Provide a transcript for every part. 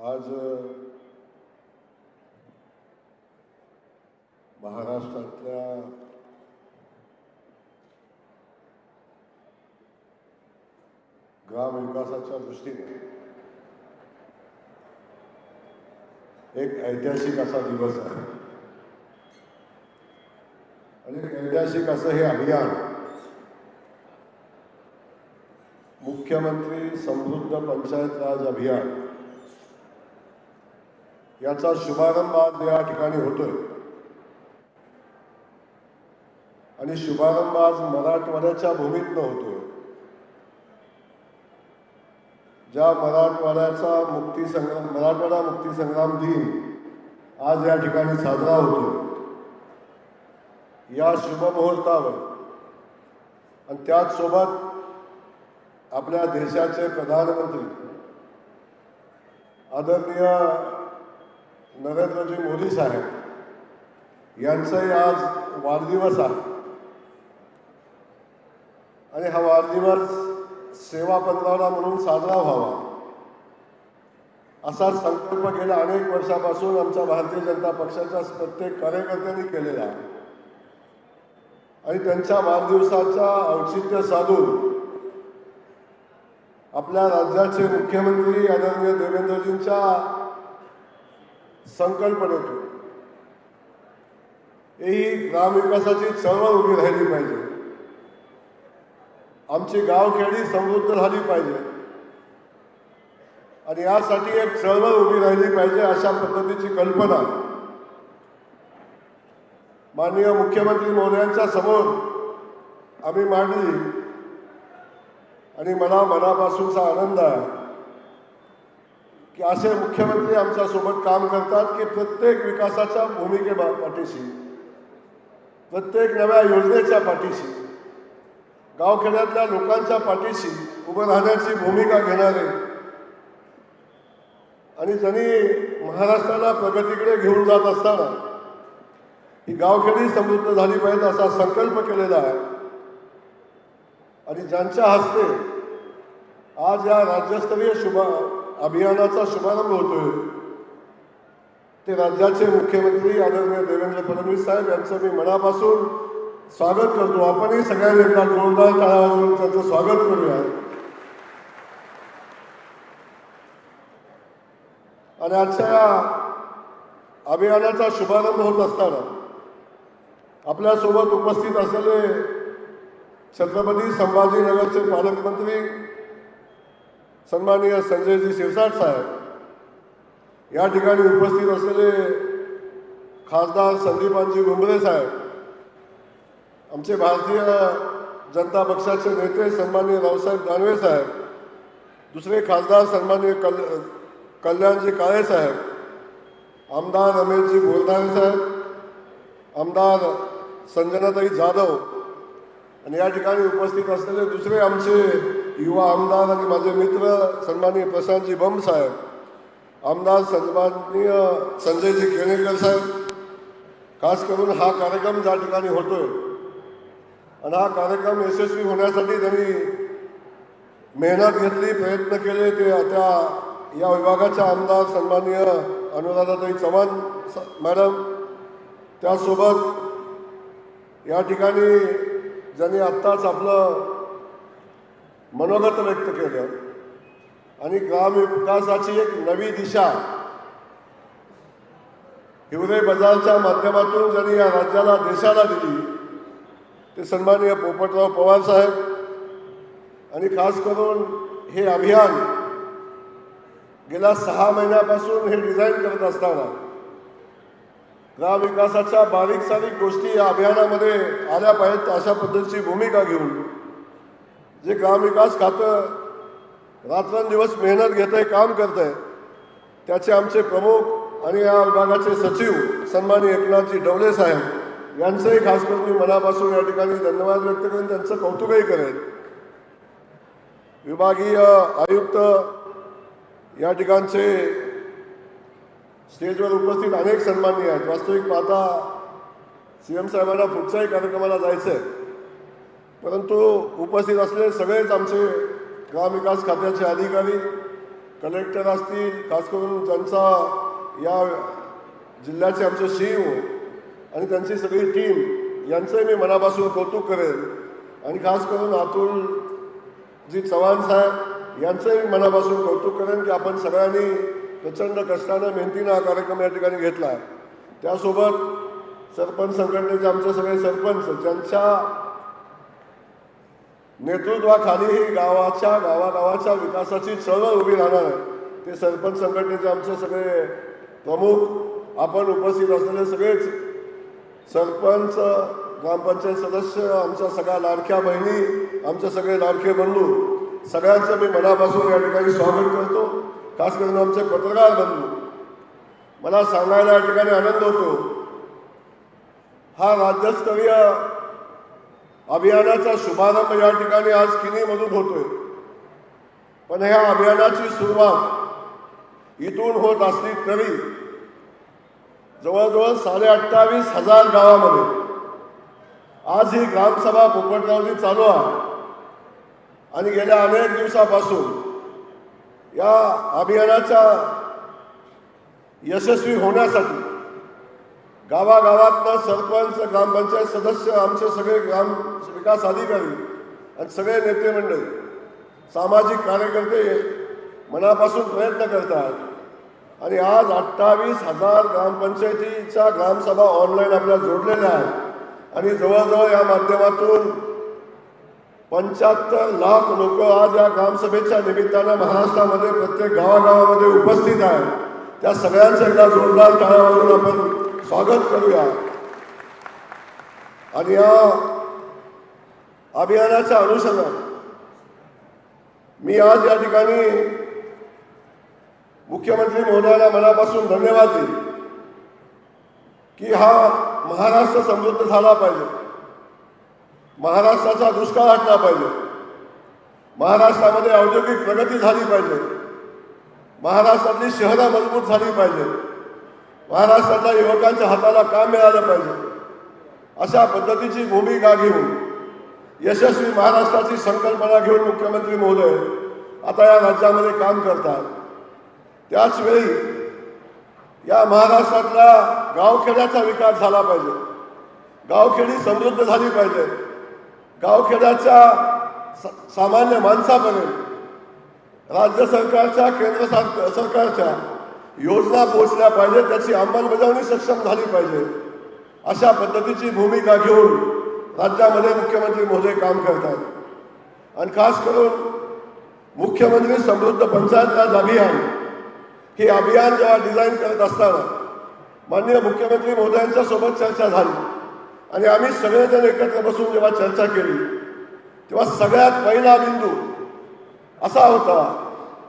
आज महाराष्ट्रातल्या ग्रामविकासाच्या दृष्टीने एक ऐतिहासिक असा दिवस आहे. आणि ऐतिहासिक असं हे अभियान मुख्यमंत्री समृद्ध पंचायत राज अभियान याचा शुभारंभ आज या ठिकाणी होतोय. आणि शुभारंभ आज मराठवाड्याच्या भूमीतनं होतोय. ज्या मराठवाड्याचा मुक्ती संग्राम मराठवाडा मुक्ती संग्राम दिन आज या ठिकाणी साजरा होतो या शुभ मुहूर्तावर आणि त्याचसोबत आपल्या देशाचे प्रधानमंत्री आदरणीय नरेंद्रजी मोदी साहेब यांचाही आज वाढदिवस आहे. आणि हा वाढदिवस सेवा पंधरावडा म्हणून साजरा व्हावा असा संकल्प गेल्या अनेक वर्षापासून आमच्या भारतीय जनता पक्षाच्या प्रत्येक कार्यकर्त्यांनी केलेला आहे. आणि त्यांच्या वाढदिवसाचा औचित्य साधून आपल्या राज्याचे मुख्यमंत्री आदरणीय देवेंद्रजींच्या संकल्पनेतून ही ग्रामविकासाची चळवळ उभी राहिली पाहिजे. आमची गावखेडी समृद्ध झाली पाहिजे. आणि यासाठी एक चळवळ उभी राहिली पाहिजे अशा पद्धतीची कल्पना माननीय मुख्यमंत्री महोदयांच्या समोर आम्ही मांडली. आणि मला मनापासूनचा आनंद आहे. की असे मुख्यमंत्री आमच्यासोबत काम करतात की प्रत्येक विकासाच्या भूमिके पाठीशी. प्रत्येक नव्या योजनेच्या पाठीशी. गावखेड्यातल्या लोकांच्या पाठीशी उभं राहण्याची भूमिका घेणारे. आणि त्यांनी महाराष्ट्राला प्रगतीकडे घेऊन जात असताना ही गावखेडी समृद्ध झाली पाहिजे असा संकल्प केलेला आहे. आणि ज्यांच्या हस्ते आज या राज्यस्तरीय शुभ अभियानाचा शुभारंभ होतोय. ते राज्याचे मुख्यमंत्री आदरणीय देवेंद्र फडणवीस साहेब यांचं मी मनापासून स्वागत करतो. आपणही सगळ्यांनी एकदा जोरदार टाळा त्यांचं स्वागत करूया. आणि आजच्या या अभियानाचा शुभारंभ होत असताना आपल्यासोबत उपस्थित असलेले छत्रपती संभाजीनगरचे पालकमंत्री सन्माननीय संजयजी शिरसाट साहेब. या ठिकाणी उपस्थित असलेले खासदार संदीपानजी भुमरे साहेब. आमचे भारतीय जनता पक्षाचे नेते सन्माननीय रावसाहेब दानवे साहेब. दुसरे खासदार सन्माननीय कल कल्याणजी काळे साहेब. आमदार रमेशजी बोरदारे साहेब. आमदार संजनाताई जाधव. आणि या ठिकाणी उपस्थित असलेले दुसरे आमचे युवा आमदार आणि माझे मित्र सन्माननीय प्रशांतजी बम साहेब आमदार सन्माननीय संजयजी केणेकर साहेब खास करून हा कार्यक्रम ज्या ठिकाणी होतोय आणि हा कार्यक्रम यशस्वी होण्यासाठी त्यांनी मेहनत घेतली प्रयत्न केले ते त्या या विभागाच्या आमदार सन्माननीय अनुराधाताई चव्हाण मॅडम त्यासोबत या ठिकाणी ज्यांनी आत्ताच आपलं मनोगत व्यक्त केलं. आणि ग्रामविकासाची एक नवी दिशा. हिवरे बजारच्या माध्यमातून ज्यांनी या राज्याला देशाला दिली ते सन्माननीय पोपटराव पवार साहेब. आणि खास करून हे अभियान गेल्या सहा महिन्यापासून हे डिझाईन करत असताना ग्रामविकासाच्या बारीक सारीक गोष्टी या अभियानामध्ये आल्या पाहिजेत अशा पद्धतीची भूमिका घेऊन. जे ग्रामविकास खातं रात्रंदिवस मेहनत घेत आहे काम करत आहे त्याचे आमचे प्रमुख आणि या विभागाचे सचिव सन्मानी एकनाथजी डवले साहेब यांचंही खास करून मी मनापासून या ठिकाणी धन्यवाद व्यक्त करेन. त्यांचं कौतुकही करेन. विभागीय आयुक्त या ठिकाणचे स्टेजवर उपस्थित अनेक सन्माननीय आहेत. वास्तविक पाहता सी एम साहेबांना पुढच्याही कार्यक्रमाला जायचं आहे परंतु उपस्थित असलेले सगळेच आमचे ग्रामविकास खात्याचे अधिकारी कलेक्टर असतील खास करून त्यांचा या जिल्ह्याचे आमचे सीईओ आणि त्यांची सगळी टीम यांचंही मी मनापासून कौतुक करेन. आणि खास करून अतुल जी चव्हाण साहेब यांचंही मी मनापासून कौतुक करेन की आपण सगळ्यांनी प्रचंड कष्टानं मेहनतीनं हा कार्यक्रम या ठिकाणी घेतला आहे. त्यासोबत सरपंच संघटनेचे आमचे सगळे सरपंच ज्यांच्या नेतृत्वाखाली ही गावाच्या गावागावाच्या विकासाची चळवळ उभी राहणार आहे. ते सरपंच संघटनेचे आमचे सगळे प्रमुख आपण उपस्थित असलेले सगळेच सरपंच ग्रामपंचायत सदस्य आमच्या सगळ्या लाडक्या बहिणी आमचे सगळे लाडके बंधू सगळ्यांचं मी मनापासून या ठिकाणी स्वागत करतो. खास करून आमचे पत्रकार बंधू. मला सांगायला या ठिकाणी आनंद होतो. हा राज्यस्तरीय अभियानाचा शुभारंभ या ठिकाणी आज किनीमधून होतोय. पण ह्या अभियानाची सुरुवात इथून होत असली तरी जवळजवळ साडे अठ्ठावीस हजार गावामध्ये. आज ही ग्रामसभा पोपटरावजी चालू आहे. आणि गेल्या अनेक दिवसापासून या अभियानाच्या यशस्वी होण्यासाठी गावागावातनं सरपंच ग्रामपंचायत सदस्य आमचे सगळे ग्राम विकास अधिकारी आणि सगळे नेते मंडळी सामाजिक कार्यकर्ते मनापासून प्रयत्न करतात. आणि आज अठ्ठावीस हजार ग्रामपंचायतीच्या ग्रामसभा ऑनलाईन आपल्या जोडलेल्या आहेत. आणि जवळजवळ या माध्यमातून पंच्याहत्तर लाख लोक आज या ग्रामसभेच्या निमित्तानं महाराष्ट्रामध्ये प्रत्येक गावागावामध्ये उपस्थित आहेत. त्या सगळ्यांचं एकदा जोरदार टाळ्या आपण स्वागत करूया. आणि या अभियानाच्या अनुषंगाने मी आज या ठिकाणी मुख्यमंत्री महोदयाला मनापासून धन्यवाद देईल की हा महाराष्ट्र समृद्ध झाला पाहिजे. महाराष्ट्राचा दुष्काळ हटला पाहिजे. महाराष्ट्रामध्ये औद्योगिक प्रगती झाली पाहिजे. महाराष्ट्रातली शहरं मजबूत झाली पाहिजे. महाराष्ट्रातल्या युवकांच्या हाताला काम मिळालं पाहिजे. अशा पद्धतीची भूमिका घेऊन यशस्वी महाराष्ट्राची संकल्पना घेऊन मुख्यमंत्री महोदय आता या राज्यामध्ये काम करतात. त्याचवेळी या महाराष्ट्रातला गावखेड्याचा विकास झाला पाहिजे. गावखेडी समृद्ध झाली पाहिजे. गावखेड्याच्या स- सामान्य माणसापर्यंत राज्य सरकारच्या केंद्र सरकारच्या योजना पोहोचल्या पाहिजे त्याची अंमलबजावणी सक्षम झाली पाहिजे. अशा पद्धतीची भूमिका घेऊन राज्यामध्ये मुख्यमंत्री महोदय काम करतात आणि खास करून मुख्यमंत्री समृद्ध पंचायत राज अभियान हे अभियान जेव्हा डिझाईन करत असताना माननीय मुख्यमंत्री महोदयांच्या सोबत चर्चा झाली. आणि आम्ही सगळेजण एकत्र बसून जेव्हा चर्चा केली तेव्हा सगळ्यात पहिला बिंदू असा होता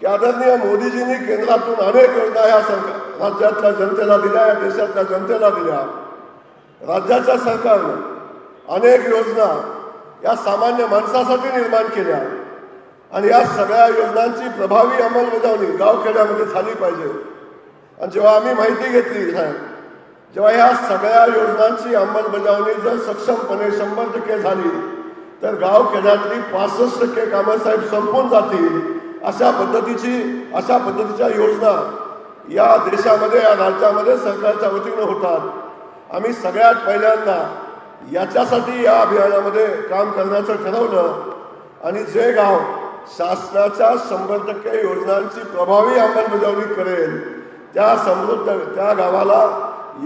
की आदरणीय मोदीजींनी केंद्रातून अनेक योजना या सरकार राज्यातल्या जनतेला दिल्या या देशातल्या जनतेला दिल्या. राज्याच्या सरकारनं अनेक योजना या सामान्य माणसासाठी निर्माण केल्या. आणि या सगळ्या योजनांची प्रभावी अंमलबजावणी गावखेड्यामध्ये झाली पाहिजे. आणि जेव्हा आम्ही माहिती घेतली साहेब जेव्हा या सगळ्या योजनांची अंमलबजावणी जर सक्षमपणे शंभर टक्के झाली तर गावखेड्यातली पासष्ट टक्के कामं साहेब संपून जातील. अशा पद्धतीची अशा पद्धतीच्या योजना या देशामध्ये या राज्यामध्ये सरकारच्या वतीनं होतात. आम्ही सगळ्यात पहिल्यांदा याच्यासाठी या अभियानामध्ये काम करण्याचं ठरवलं. आणि जे गाव शासनाच्या शंभर टक्के योजनांची प्रभावी अंमलबजावणी करेल त्या समृद्ध त्या गावाला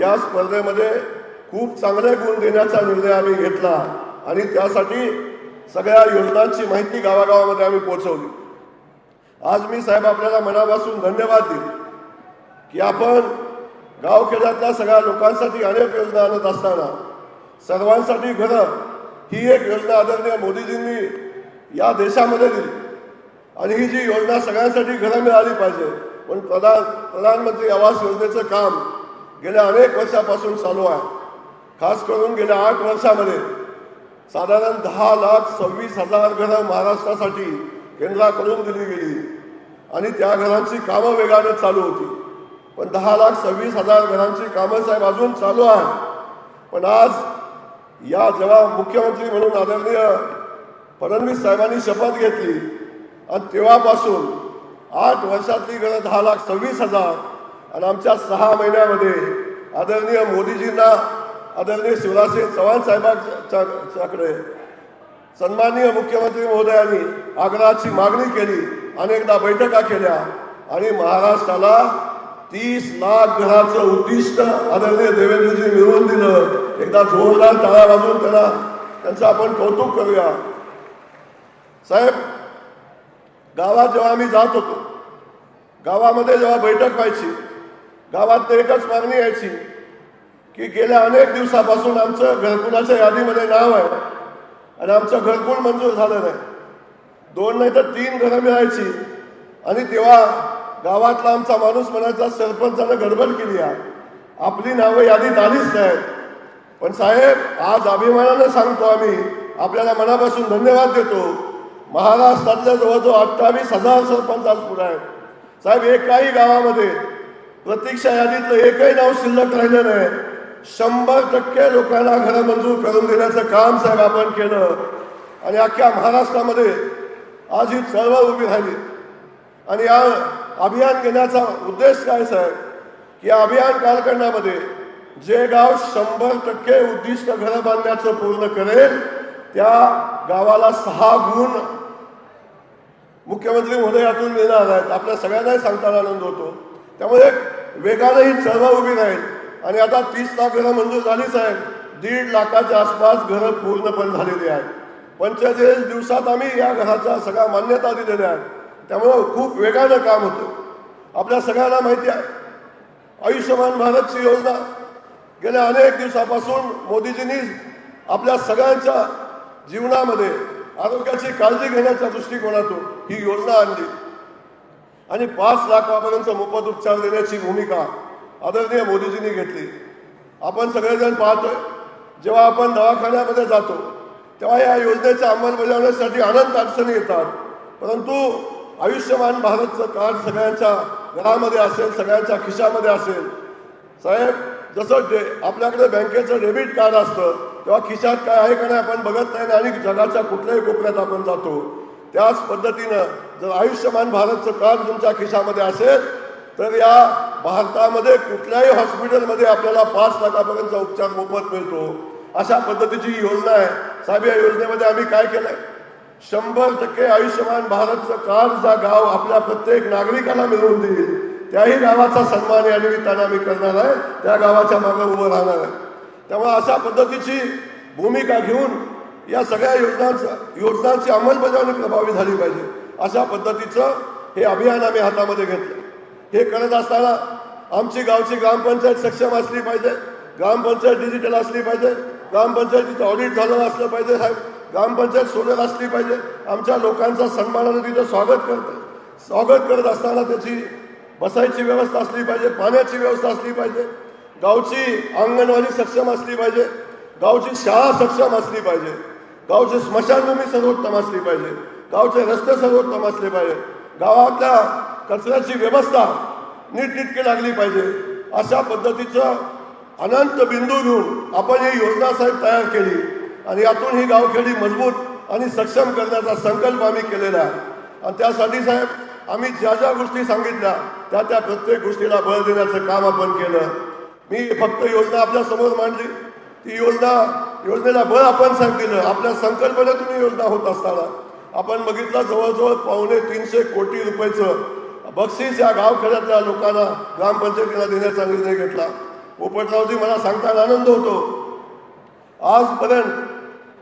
या स्पर्धेमध्ये खूप चांगले गुण देण्याचा निर्णय आम्ही घेतला. आणि त्यासाठी सगळ्या योजनांची माहिती गावागावामध्ये आम्ही पोहोचवली. आज मी साहेब आपल्याला मनापासून धन्यवाद देईल की आपण गावखेड्यातल्या सगळ्या लोकांसाठी अनेक योजना आणत असताना सर्वांसाठी घरं ही एक योजना आदरणीय मोदीजींनी या देशामध्ये दिली. आणि ही जी योजना सगळ्यांसाठी घरं मिळाली पाहिजे. पण प्रधान प्रधानमंत्री आवास योजनेचं काम गेल्या अनेक वर्षापासून चालू आहे. खास करून गेल्या आठ वर्षामध्ये साधारण दहा लाख सव्वीस हजार घरं महाराष्ट्रासाठी केंद्राकडून दिली गेली. आणि त्या घरांची कामं वेगाने चालू होती. पण दहा लाख सव्वीस हजार घरांची कामं साहेब अजून चालू आहे पण आज या जेव्हा मुख्यमंत्री म्हणून आदरणीय फडणवीस साहेबांनी शपथ घेतली आणि तेव्हापासून आठ वर्षातली गरज दहा लाख सव्वीस हजार आणि आमच्या सहा महिन्यामध्ये आदरणीय मोदीजींना आदरणीय शिवराजसिंग चव्हाण साहेबांच्याकडे सन्माननीय मुख्यमंत्री महोदयांनी आग्रहाची मागणी केली अनेकदा बैठका केल्या आणि महाराष्ट्राला तीस लाख घराचं उद्दिष्ट आदरणीय देवेंद्रजी मिळवून दिलं एकदा जोरदार तळा वाजवून त्यांना त्यांचं आपण कौतुक करूया. साहेब गावात जेव्हा आम्ही जात होतो गावामध्ये जेव्हा बैठक व्हायची गावात एकच मागणी यायची की गेल्या अनेक दिवसापासून आमचं घरकुलाच्या यादीमध्ये नाव आहे आणि आमचं घरकुल मंजूर झालं नाही. दोन नाही तर तीन घरं मिळायची आणि तेव्हा गावातला आमचा माणूस म्हणायचा सरपंचानं गडबड केली आहे. आपली नावं यादीत आलीच नाहीत. पण साहेब आज अभिमानानं सांगतो आम्ही आपल्याला मनापासून धन्यवाद देतो. महाराष्ट्रातल्या जवळजवळ अठ्ठावीस हजार सरपंच आज पुढे आहेत. साहेब एकाही गावामध्ये प्रतीक्षा यादीतलं एकही नाव शिल्लक राहिलं नाही. शंभर टक्के लोकांना घरं मंजूर करून देण्याचं काम साहेब आपण केलं. आणि अख्ख्या महाराष्ट्रामध्ये आज ही चळवळ उभी राहिली. आणि या अभियान घेण्याचा उद्देश काय साहेब? की या अभियान कालखंडामध्ये जे गाव शंभर टक्के उद्दिष्ट घरं बांधण्याचं पूर्ण करेल त्या गावाला सहा गुण मुख्यमंत्री महोदयातून मिळणार आहेत. आपल्या सगळ्यांनाही सांगताना आनंद होतो. त्यामुळे वेगानं ही चळवळ उभी राहील. आणि आता तीस लाख घरं मंजूर झालीच आहेत दीड लाखाच्या आसपास घरं पूर्णपणे झालेली आहेत. पंचेचाळीस दिवसात आम्ही या घराच्या सगळ्या मान्यता दिलेल्या आहेत. त्यामुळं खूप वेगानं काम होतं. आपल्या सगळ्यांना माहिती आहे. आयुष्यमान भारतची योजना गेल्या अनेक दिवसापासून मोदीजींनी आपल्या सगळ्यांच्या जीवनामध्ये आरोग्याची काळजी घेण्याच्या दृष्टिकोनातून ही योजना आणली. आणि पाच लाखापर्यंत मोफत उपचार देण्याची भूमिका आदरणीय मोदीजींनी घेतली. आपण सगळेजण पाहतोय जेव्हा आपण दवाखान्यामध्ये जातो तेव्हा या योजनेच्या अंमलबजावणीसाठी अनंत अडचणी येतात. परंतु आयुष्यमान भारतचं कार्ड सगळ्यांच्या घरामध्ये असेल सगळ्यांच्या खिशामध्ये असेल साहेब जसं डे आपल्याकडे बँकेचं डेबिट कार्ड असतं तेव्हा खिशात काय आहे का नाही आपण बघत नाही आणि जगाच्या कुठल्याही कोपऱ्यात आपण जातो. त्याच पद्धतीनं जर आयुष्यमान भारतचं कार्ड तुमच्या खिशामध्ये असेल तर या भारतामध्ये कुठल्याही हॉस्पिटलमध्ये आपल्याला पाच लाखापर्यंतचा उपचार मोफत मिळतो. अशा पद्धतीची योजना आहे. साहेब या योजनेमध्ये आम्ही काय केलंय? शंभर टक्के आयुष्यमान भारतचं कार्ड जा गाव आपल्या प्रत्येक नागरिकाला मिळवून देईल त्याही गावाचा सन्मान या निमित्तानं आम्ही करणार आहे. त्या गावाच्या मागे उभं राहणार आहे. त्यामुळे अशा पद्धतीची भूमिका घेऊन या सगळ्या योजनांचा योजनांची अंमलबजावणी प्रभावी झाली पाहिजे. अशा पद्धतीचं हे अभियान आम्ही हातामध्ये घेतलं. हे करत असताना आमची गावची ग्रामपंचायत सक्षम असली पाहिजे. ग्रामपंचायत डिजिटल असली पाहिजे. ग्रामपंचायतीचं ऑडिट झालं असलं पाहिजे साहेब. ग्रामपंचायत सोडत असली पाहिजे. आमच्या लोकांचा सन्मानाने तिथं स्वागत करत स्वागत करत असताना त्याची बसायची व्यवस्था असली पाहिजे पाण्याची व्यवस्था असली पाहिजे गावची अंगणवाडी सक्षम असली पाहिजे गावची शाळा सक्षम असली पाहिजे गावची स्मशानभूमी सर्वोत्तम असली पाहिजे गावचे रस्ते सर्वोत्तम असले पाहिजे गावातल्या कचऱ्याची व्यवस्था नीटनिटकी लागली पाहिजे. अशा पद्धतीचं अनंत बिंदू घेऊन आपण ही योजना साहेब तयार केली आणि यातून ही गावखेडी मजबूत आणि सक्षम करण्याचा संकल्प आम्ही केलेला आहे. आणि त्यासाठी साहेब आम्ही ज्या ज्या गोष्टी सांगितल्या त्या त्या प्रत्येक गोष्टीला बळ देण्याचं काम आपण केलं. मी फक्त योजना आपल्यासमोर मांडली. ती योजना योजनेला बळ आपण सांगितलं. आपल्या संकल्पनेतून तुम्ही योजना होत असताना आपण बघितलं जवळजवळ पावणे तीनशे कोटी रुपयाचं बक्षीस या गावखेड्यातल्या लोकांना ग्रामपंचायतीला देण्याचा निर्णय घेतला. पोपटरावजी मला सांगताना आनंद होतो. आजपर्यंत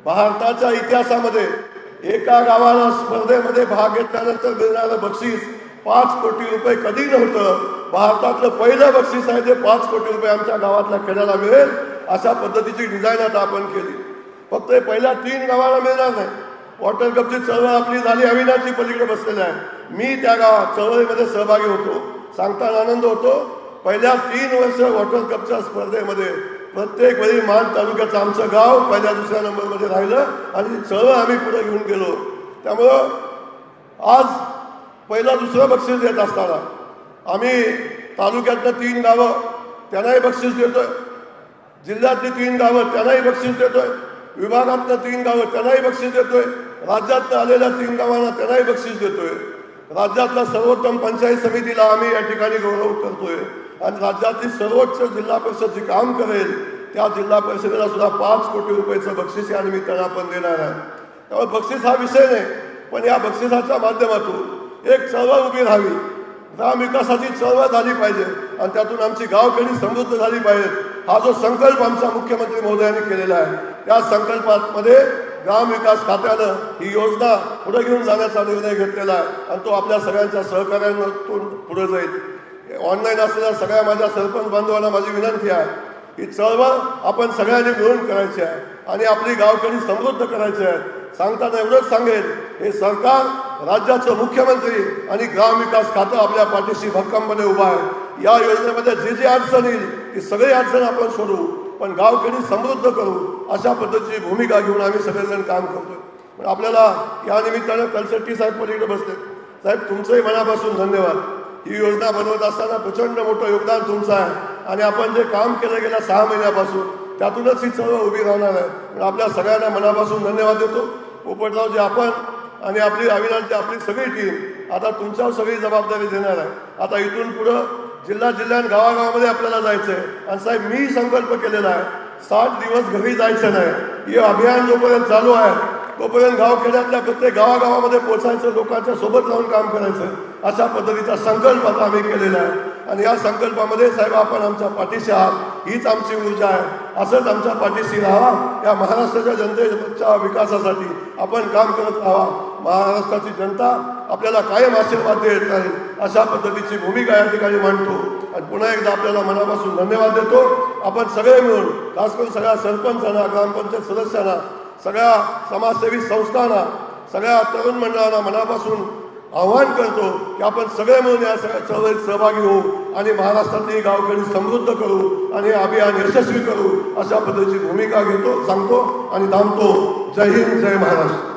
भारताच्या इतिहासामध्ये एका गावाला स्पर्धेमध्ये भाग घेतल्यानंतर मिळणारं बक्षीस पाच कोटी रुपये कधी नव्हतं? भारतातलं पहिलं बक्षीस आहे ते पाच कोटी रुपये आमच्या गावातल्या खेळायला मिळेल अशा पद्धतीची डिझाईन आता आपण केली. फक्त हे पहिल्या तीन गावाला मिळणार नाही. वॉटर कपची चळवळ आपली झाली अविनाशी पलीकडे बसलेली आहे. मी त्या गावात चळवळीमध्ये सहभागी होतो. सांगताना आनंद होतो. पहिल्या तीन वर्ष वॉटर कपच्या स्पर्धेमध्ये प्रत्येक वेळी मान तालुक्याचं आमचं गाव पहिल्या दुसऱ्या नंबरमध्ये राहिलं आणि चळवळ आम्ही पुढे घेऊन गेलो. त्यामुळं आज पहिलं दुसरं बक्षीस देत असताना आम्ही तालुक्यातलं तीन गावं त्यांनाही बक्षीस देतोय. जिल्ह्यातली तीन गावं त्यांनाही बक्षीस देतोय. विभागातलं तीन गावं त्यांनाही बक्षीस देतोय. राज्यातनं आलेल्या तीन गावांना त्यांनाही बक्षीस देतोय. राज्यातल्या सर्वोत्तम पंचायत समितीला आम्ही या ठिकाणी गौरव करतोय. आणि राज्यातली सर्वोच्च जिल्हा परिषद जी काम करेल त्या जिल्हा परिषदेला सुद्धा पाच कोटी रुपयाचं बक्षीस या निमित्तानं आपण देणार आहे. त्यामुळे बक्षीस हा विषय नाही पण या बक्षिसाच्या माध्यमातून एक चळवळ उभी राहावी. ग्राम विकासाची चळवळ झाली पाहिजे आणि त्यातून आमची गावखेडी समृद्ध झाली पाहिजे. हा जो संकल्प आमचा मुख्यमंत्री महोदयांनी केलेला आहे त्या संकल्पामध्ये ग्राम विकास खात्यानं ही योजना पुढे घेऊन जाण्याचा निर्णय घेतलेला आहे आणि तो आपल्या सगळ्यांच्या सहकार्यातून पुढे जाईल. ऑनलाईन असलेल्या सगळ्या माझ्या सरपंच बांधवांना माझी विनंती आहे ही चळवळ आपण सगळ्यांनी मिळून करायची आहे आणि आपली गावकरी समृद्ध करायची आहे. सांगताना एवढंच सांगेल हे सरकार राज्याचं मुख्यमंत्री आणि ग्रामविकास खातं आपल्या पाठीशी भक्कमपणे उभा आहे. या योजनेमध्ये जे जे अडचण येईल ती सगळी अडचण आपण सोडवू पण गावकरी समृद्ध करू अशा पद्धतीची भूमिका घेऊन आम्ही सगळेजण काम करतोय. पण आपल्याला या निमित्तानं कलसट्टी साहेब पलीकडे बसले. साहेब तुमचंही मनापासून धन्यवाद. ही योजना बनवत असताना प्रचंड मोठं योगदान तुमचं आहे. आणि आपण जे काम केलं गेल्या सहा महिन्यापासून त्यातूनच ही चळवळ उभी राहणार आहे. पण आपल्या सगळ्यांना मनापासून धन्यवाद देतो. पोपटराव जे आपण आणि आपली अविनाशची आपली सगळी टीम आता तुमच्यावर सगळी जबाबदारी देणार आहे. आता इथून पुढं जिल्हा जिल्ह्यात गावागावामध्ये आपल्याला जायचं आहे आणि साहेब मी संकल्प केलेला आहे साठ दिवस घरी जायचं नाही. हे अभियान जोपर्यंत चालू आहे तोपर्यंत गावखेड्यातल्या प्रत्येक गावागावामध्ये पोचायचं लोकांच्या सोबत राहून काम करायचं. अशा पद्धतीचा संकल्प आता आम्ही केलेला आहे. आणि या संकल्पामध्ये साहेब आपण आमच्या पाठीशी आहात. हीच आमची ऊर्जा आहे. असंच आमच्या पाठीशी राहा या महाराष्ट्राच्या जनतेच्या विकासासाठी आपण काम करत राहा महाराष्ट्राची जनता आपल्याला कायम आशीर्वाद देत राहील. अशा पद्धतीची भूमिका या ठिकाणी मांडतो. आणि पुन्हा एकदा आपल्याला मनापासून धन्यवाद देतो. आपण सगळे मिळून खास करून सगळ्या सरपंचांना ग्रामपंचायत सदस्यांना सगळ्या समाजसेवी संस्थांना सगळ्या तरुण मंडळांना मनापासून आव्हान करतो की आपण सगळे मिळून या सगळ्या चळवळीत सहभागी होऊ आणि महाराष्ट्रातली गावकरी समृद्ध करू आणि हे अभियान यशस्वी करू अशा पद्धतीची भूमिका घेतो सांगतो आणि थांबतो. जय हिंद जय महाराष्ट्र.